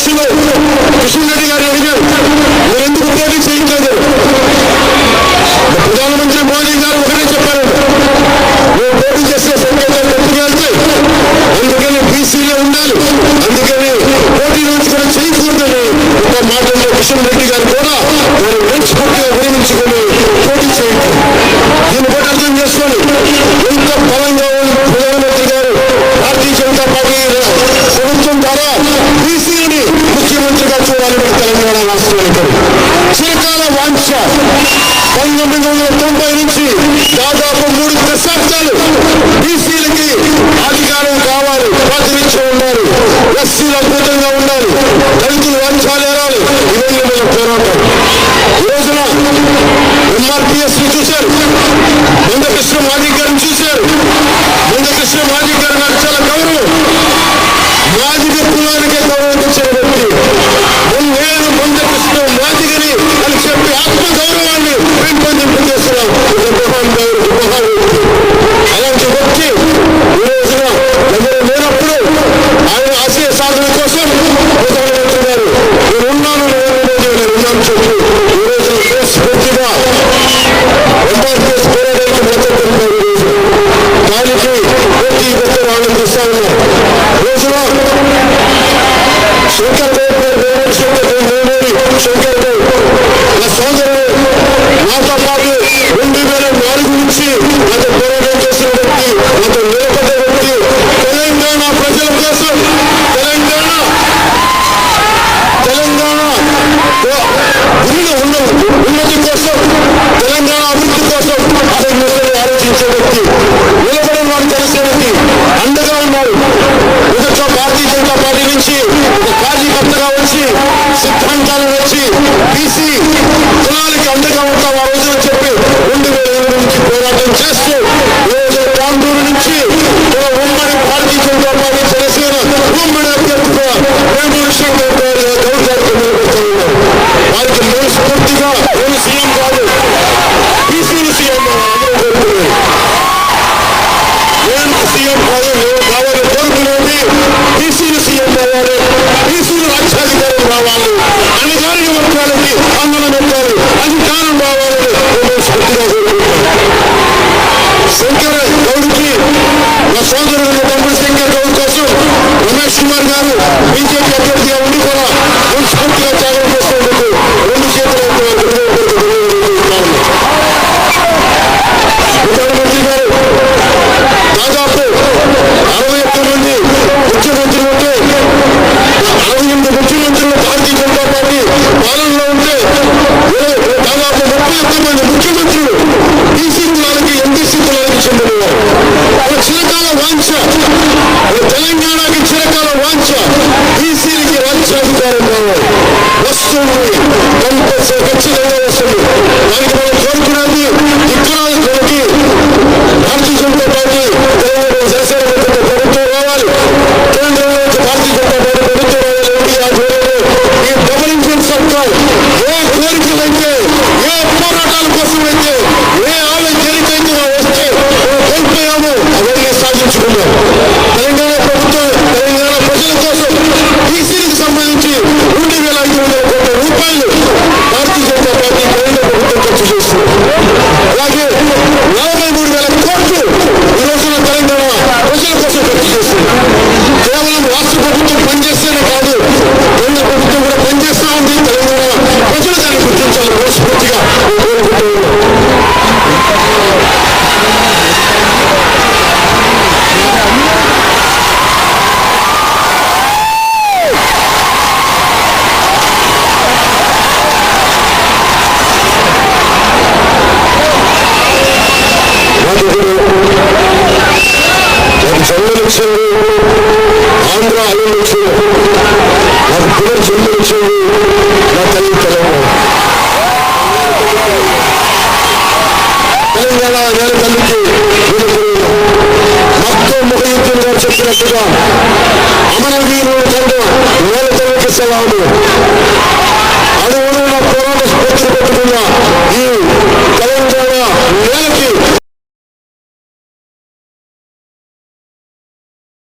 అధ్యక్షులు కిషన్ రెడ్డి గారు అడిగారు. మీరెందుకు పోటీ చేయట్లేదు? ప్రధానమంత్రి మోడీ గారు ఒకటే చెప్పారు. మేము పోటీ చేసే సంకేతాలు ఎందుకు అందుకని బీసీలో ఉండాలి. అందుకని పోటీ నుంచి కూడా చేయకూడదని ఒక మాటల్లో కిషన్ రెడ్డి గారు కూడా మంచి మనస్ఫూర్తిగా మంచి సిద్ధాంతాలు వచ్చి బీసీ కులాలకి అండగా ఉంటాం ఆ రోజున చెప్పి రెండు వేల ఏడు నుంచి పోరాటం చేస్తూ ఈరోజు నుంచి ఉమ్మడి భారతీయ జనతా పార్టీ జనసేన ఉమ్మడి అభ్యర్థిగా రెవల్యూషన్ గౌరవ వారికి సీఎం కాదు బీసీలు సీఎం నేను సీఎం కాదు నేను కావాలని కోరుకునేది బీసీలు సీఎం అవ్వాలి రావాలి. అన్ని కార్య వర్గాలకి ఆందోళన పెట్టాలి. అధికారం రావాలని శంకర్ గౌడ్కి మా సోదరుడు తండ్రి శంకర్ గౌడ్ కోసం రమేష్ కుమార్ గారు బీజేపీ అభ్యర్థిగా ఉండి కూడా మనస్ఫూర్తిగా త్యాగం చేస్తుంది মাত্র মহিউদ্দিন রাজ্যের